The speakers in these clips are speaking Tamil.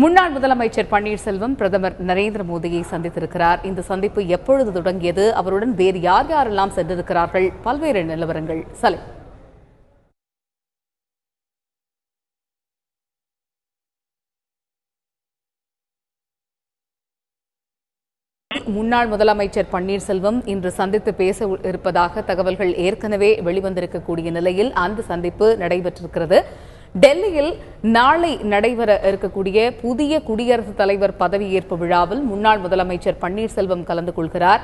முன்னாள் முதலமைச்சர் பன்னீர்செல்வம் பிரதமர் நரேந்திர மோடியை சந்தித்திருக்கிறார். இந்த சந்திப்பு எப்பொழுது தொடங்கியது? அவருடன் வேறு யார் யாரெல்லாம் சென்றிருக்கிறார்கள்? பல்வேறு நிலவரங்கள். சலை. முன்னாள் முதலமைச்சர் பன்னீர்செல்வம் இன்று சந்தித்து பேச இருப்பதாக தகவல்கள் ஏற்கனவே வெளிவந்திருக்கக்கூடிய நிலையில் அந்த சந்திப்பு நடைபெற்றிருக்கிறது. டெல்லியில் நாளை நடைபெற இருக்கக்கூடிய புதிய குடியரசுத் தலைவர் பதவியேற்பு விழாவில் முன்னாள் முதலமைச்சர் பன்னீர்செல்வம் கலந்து கொள்கிறார்.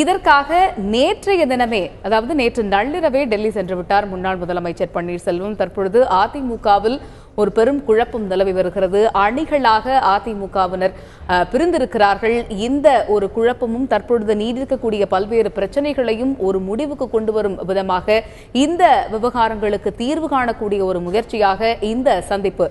இதற்காக நேற்றைய தினமே அதாவது நேற்று நள்ளிரவே டெல்லி சென்று விட்டார் முன்னாள் முதலமைச்சர் பன்னீர்செல்வம். தற்பொழுது அதிமுகவில் ஒரு பெரும் குழப்பம் நிலவி வருகிறது. அணிகளாக அதிமுகவினர் பிரிந்திருக்கிறார்கள். இந்த ஒரு குழப்பமும் தற்பொழுது நீடிக்கக்கூடிய பல்வேறு பிரச்சனைகளையும் ஒரு முடிவுக்கு கொண்டு வரும் விதமாக இந்த விவகாரங்களுக்கு தீர்வு காணக்கூடிய ஒரு முயற்சியாக இந்த சந்திப்பு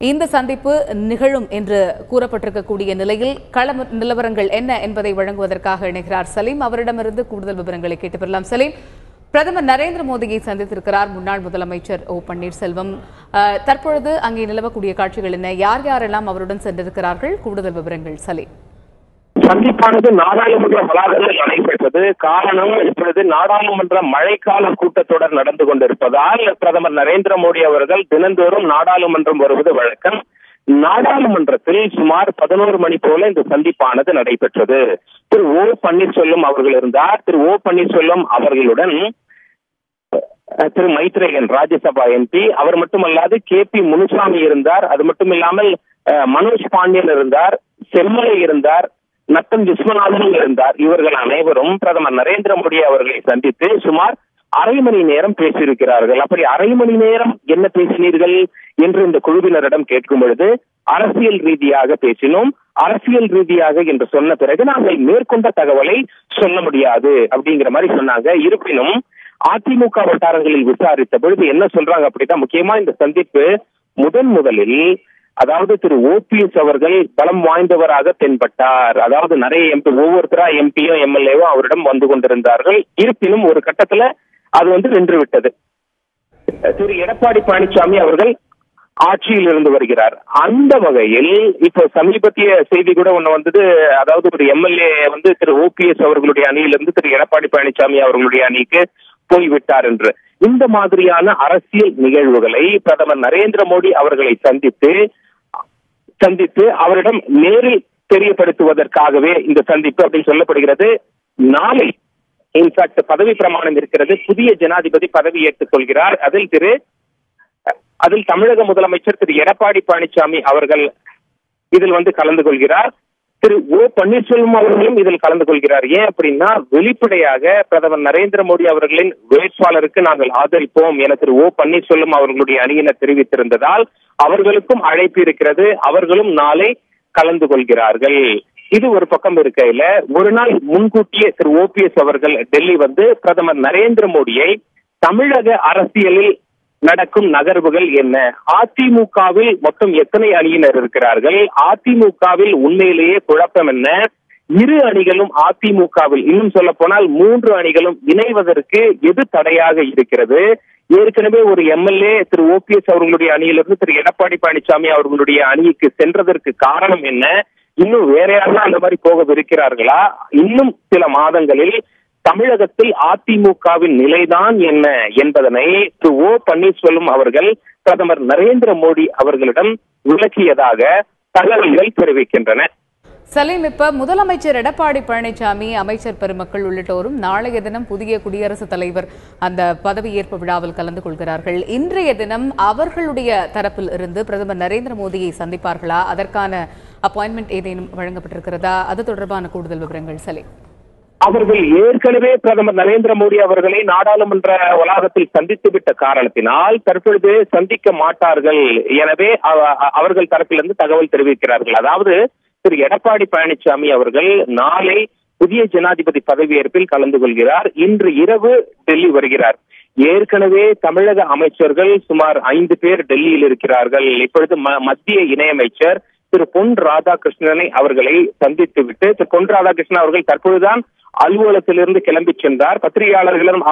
இந்த சந்திப்பு நிகழும் என்று கூறப்பட்டிருக்கக்கூடிய நிலையில் கள நிலவரங்கள் என்ன என்பதை வழங்குவதற்காக இணைகிறார் சலீம். அவரிடமிருந்து கூடுதல் விவரங்களை கேட்டு பெறலாம். சலீம் பிரதமர் நரேந்திர மோடியை சந்தித்திருக்கிறார் முன்னாள் முதலமைச்சர் ஓ பன்னீர்செல்வம். தற்பொழுது அங்கே நிலவக்கூடிய காட்சிகள் என்ன? யார் யாரெல்லாம் அவருடன் சென்றிருக்கிறார்கள்? கூடுதல் விவரங்கள் சலீம். சந்திப்பானது நாடாளுமன்ற வளாகத்தில் நடைபெற்றது. காரணம் இப்பொழுது நாடாளுமன்ற மழைக்கால கூட்டத்தொடர் நடந்து கொண்டிருப்பதால் பிரதமர் நரேந்திர மோடி அவர்கள் தினந்தோறும் நாடாளுமன்றம் வருவது வழக்கம். நாடாளுமன்றத்தில் சுமார் பதினோரு மணி போல இந்த சந்திப்பானது நடைபெற்றது. திரு ஓ பன்னீர்செல்வம் அவர்கள் இருந்தார். திரு ஓ பன்னீர்செல்வம் அவர்களுடன் திரு மைத்ரேயன் ராஜ்யசபா எம்பி. அவர் மட்டுமல்லாது கே பி முனுசாமி இருந்தார். அது மட்டும் இல்லாமல் மனோஜ் பாண்டியன் இருந்தார் செம்மலை இருந்தார் நத்தம் விஸ்வநாதனும் இருந்தார். இவர்கள் அனைவரும் பிரதமர் நரேந்திர மோடி அவர்களை சந்தித்து சுமார் அரை மணி நேரம் பேசியிருக்கிறார்கள். அப்படி அரை மணி நேரம் என்ன பேசினீர்கள் என்று இந்த குழுவினரிடம் கேட்கும் பொழுது அரசியல் ரீதியாக பேசினோம். அரசியல் ரீதியாக என்று சொன்ன பிறகு நாங்கள் மேற்கொண்ட தகவலை சொல்ல முடியாது அப்படிங்கிற மாதிரி சொன்னாங்க. இருப்பினும் அதிமுக வட்டாரங்களில் விசாரித்த பொழுது என்ன சொல்றாங்க அப்படின்னா முக்கியமா இந்த சந்திப்பு முதன் முதலில் அதாவது திரு ஓபிஎஸ் அவர்கள் பலம் வாய்ந்தவராக தென்பட்டார். அதாவது நிறைய எம்பி ஒவ்வொருத்தரா எம்பியும் எம்எல்ஏவும் அவரிடம் வந்து கொண்டிருந்தார்கள். இருப்பினும் ஒரு கட்டத்துல அது வந்து நின்று விட்டது. திரு எடப்பாடி பழனிசாமி அவர்கள் ஆட்சியில் இருந்து வருகிறார். அந்த வகையில் இப்ப சமீபத்திய செய்தி கூட ஒண்ணு வந்தது. அதாவது ஒரு எம்எல்ஏ வந்து திரு ஓபிஎஸ் அவர்களுடைய அணியிலிருந்து திரு எடப்பாடி பழனிசாமி அவர்களுடைய அணிக்கு போய்விட்டார் என்று. இந்த மாதிரியான அரசியல் நிகழ்வுகளை பிரதமர் நரேந்திர மோடி அவர்களை சந்தித்து சந்தித்து அவரிடம் நேரில் தெரியப்படுத்துவதற்காகவே இந்த சந்திப்பு அப்படின்னு சொல்லப்படுகிறது. நாளை இன்ஃபேக்ட் பதவி பிரமாணம் இருக்கிறது. புதிய ஜனாதிபதி பதவி ஏற்றுக் கொள்கிறார். அதில் திரு அதில் தமிழக முதலமைச்சர் திரு எடப்பாடி பழனிசாமி அவர்கள் இதில் வந்து கலந்து கொள்கிறார். திரு ஓ பன்னீர்செல்வம் அவர்களும் இதில் கலந்து கொள்கிறார். ஏன் அப்படின்னா வெளிப்படையாக பிரதமர் நரேந்திர மோடி அவர்களின் வேட்பாளருக்கு நாங்கள் ஆதரிப்போம் என திரு ஓ பன்னீர்செல்வம் அவர்களுடைய அணியினர் தெரிவித்திருந்ததால் அவர்களுக்கும் அழைப்பு இருக்கிறது. அவர்களும் நாளை கலந்து கொள்கிறார்கள். இது ஒரு பக்கம் இருக்கையில ஒரு நாள் முன்கூட்டியே திரு ஓபிஎஸ் அவர்கள் டெல்லி வந்து பிரதமர் நரேந்திர மோடியை தமிழக அரசியலில் நடக்கும் நகர்வுகள் என்ன? அதிமுகவில் மொத்தம் எத்தனை அணியினர் இருக்கிறார்கள்? அதிமுகவில் உண்மையிலேயே குழப்பம் என்ன? இரு அணிகளும் அதிமுகவில் இன்னும் சொல்ல போனால் மூன்று அணிகளும் இணைவதற்கு எது தடையாக இருக்கிறது? ஏற்கனவே ஒரு எம்எல்ஏ திரு ஓபிஎஸ் அவர்களுடைய அணியிலிருந்து திரு எடப்பாடி பழனிசாமி அவர்களுடைய அணிக்கு சென்றதற்கு காரணம் என்ன? இன்னும் வேற யாரெல்லாம் அந்த மாதிரி போகவிருக்கிறார்களா? இன்னும் சில மாதங்களில் தமிழகத்தில் அதிமுகவின் நிலைதான் என்ன என்பதனை திரு ஓ பன்னீர்செல்வம் அவர்கள் பிரதமர் நரேந்திர மோடி அவர்களிடம் விளக்கியதாக தகவல்கள் தெரிவிக்கின்றன. சலீம் இப்ப முதலமைச்சர் எடப்பாடி பழனிசாமி அமைச்சர் பெருமக்கள் உள்ளிட்டோரும் நாளைய தினம் புதிய குடியரசுத் தலைவர் அந்த பதவியேற்பு விழாவில் கலந்து கொள்கிறார்கள். இன்றைய தினம் அவர்களுடைய தரப்பில் இருந்து பிரதமர் நரேந்திர மோடியை சந்திப்பார்களா? அதற்கான அப்பாயின்மெண்ட் ஏதேனும் வழங்கப்பட்டிருக்கிறதா? அது தொடர்பான கூடுதல் விவரங்கள் சலீம். அவர்கள் ஏற்கனவே பிரதமர் நரேந்திர மோடி அவர்களை நாடாளுமன்ற வளாகத்தில் சந்தித்து விட்ட காரணத்தினால் தற்பொழுது சந்திக்க மாட்டார்கள். எனவே அவர்கள் தரப்பிலிருந்து தகவல் தெரிவிக்கிறார்கள். அதாவது திரு எடப்பாடி பழனிசாமி அவர்கள் நாளை புதிய ஜனாதிபதி பதவியேற்பில் கலந்து கொள்கிறார். இன்று இரவு டெல்லி வருகிறார். ஏற்கனவே தமிழக அமைச்சர்கள் சுமார் ஐந்து பேர் டெல்லியில் இருக்கிறார்கள். இப்பொழுது மத்திய இணையமைச்சர் திரு பொன் ராதாகிருஷ்ணனை அவர்களை சந்தித்து விட்டு திரு பொன் ராதாகிருஷ்ணன் அவர்கள் தற்பொழுதுதான் அலுவலகத்திலிருந்து கிளம்பி சென்றார். பத்திரிகையாளர்களும்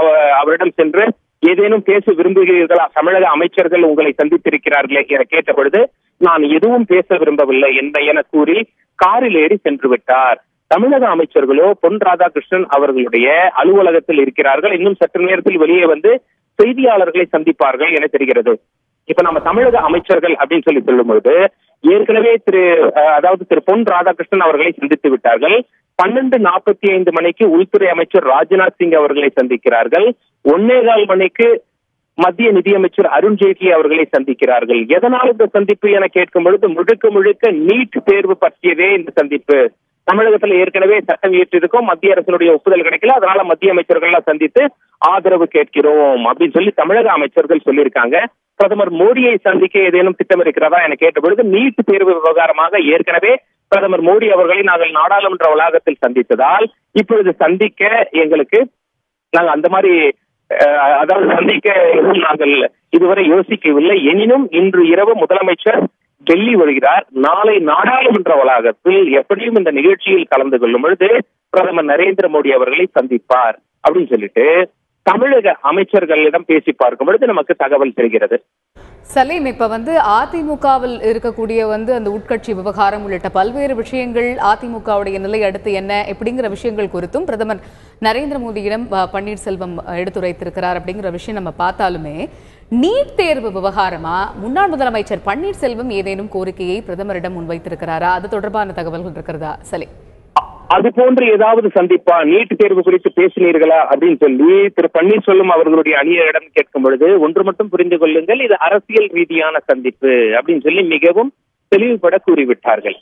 அவரிடம் சென்று ஏதேனும் பேச விரும்புகிறீர்களா? தமிழக அமைச்சர்கள் உங்களை சந்தித்திருக்கிறார்களே என கேட்ட பொழுது நான் எதுவும் பேச விரும்பவில்லை என்ற என கூறி காரில் ஏறி சென்று விட்டார். தமிழக அமைச்சர்களோ பொன் ராதாகிருஷ்ணன் அவர்களுடைய அலுவலகத்தில் இருக்கிறார்கள். இன்னும் சற்று நேரத்தில் வெளியே வந்து செய்தியாளர்களை சந்திப்பார்கள் என தெரிகிறது. இப்ப நம்ம தமிழக அமைச்சர்கள் அப்படின்னு சொல்லி சொல்லும் ஏற்கனவே திரு அதாவது திரு பொன் ராதாகிருஷ்ணன் அவர்களை சந்தித்து விட்டார்கள். பன்னெண்டு நாற்பத்தி ஐந்து மணிக்கு உள்துறை அமைச்சர் ராஜ்நாத் சிங் அவர்களை சந்திக்கிறார்கள். ஒன்னேகால் மணிக்கு மத்திய நிதியமைச்சர் அருண்ஜேட்லி அவர்களை சந்திக்கிறார்கள். எதனால் இந்த சந்திப்பு என கேட்கும் பொழுது முழுக்க முழுக்க நீட் தேர்வு பற்றியதே இந்த சந்திப்பு தமிழகத்துல ஏற்கனவே சட்டம் இயற்றிருக்கோம். மத்திய அரசினுடைய ஒப்புதல் கிடைக்கல. அதனால மத்திய அமைச்சர்கள் எல்லாம் சந்தித்து ஆதரவு கேட்கிறோம் அப்படின்னு சொல்லி தமிழக அமைச்சர்கள் சொல்லியிருக்காங்க. பிரதமர் மோடியை சந்திக்க ஏதேனும் திட்டம் இருக்கிறதா என கேட்ட பொழுது நீட் தேர்வு விவகாரமாக ஏற்கனவே பிரதமர் மோடி அவர்களை நாங்கள் நாடாளுமன்ற வளாகத்தில் சந்தித்ததால் இப்பொழுது சந்திக்க எங்களுக்கு நாங்க அந்த மாதிரி அதாவது சந்திக்க நாங்கள் இதுவரை யோசிக்கவில்லை. எனினும் இன்று இரவு முதலமைச்சர் டெல்லி வருகிறார். நாளை நாடாளுமன்ற வளாகத்தில் எப்படியும் இந்த நிகழ்ச்சியில் கலந்து கொள்ளும் பொழுது பிரதமர் நரேந்திர மோடி அவர்களை சந்திப்பார் அப்படின்னு சொல்லிட்டு தமிழக அமைச்சர்களிடம் பேசி பார்க்கும் பொழுது நமக்கு தகவல் தெரிகிறது. சலீம் இப்ப வந்து அதிமுகவில் இருக்கக்கூடிய வந்து அந்த உட்கட்சி விவகாரம் உள்ளிட்ட பல்வேறு விஷயங்கள் அதிமுகவுடைய நிலை அடுத்து என்ன எப்படிங்கிற விஷயங்கள் குறித்தும் பிரதமர் நரேந்திர மோடியிடம் பன்னீர்செல்வம் எடுத்துரைத்திருக்கிறார் அப்படிங்கிற விஷயம் நம்ம பார்த்தாலுமே நீட் தேர்வு விவகாரமா? முன்னாள் முதலமைச்சர் பன்னீர்செல்வம் ஏதேனும் கோரிக்கையை பிரதமரிடம் முன்வைத்திருக்கிறாரா? அது தொடர்பான தகவல்கள் இருக்கிறதா? சலீம். அது போன்று ஏதாவது சந்திப்பா? நீட் தேர்வு குறித்து பேசினீர்களா? அப்படின்னு சொல்லி திரு பன்னீர்செல்வம் அவர்களுடைய அணியரிடம் கேட்கும் பொழுது ஒன்று மட்டும் புரிந்து கொள்ளுங்கள் இது அரசியல் ரீதியான சந்திப்பு அப்படின்னு சொல்லி மிகவும் தெளிவுபட கூறிவிட்டார்கள்.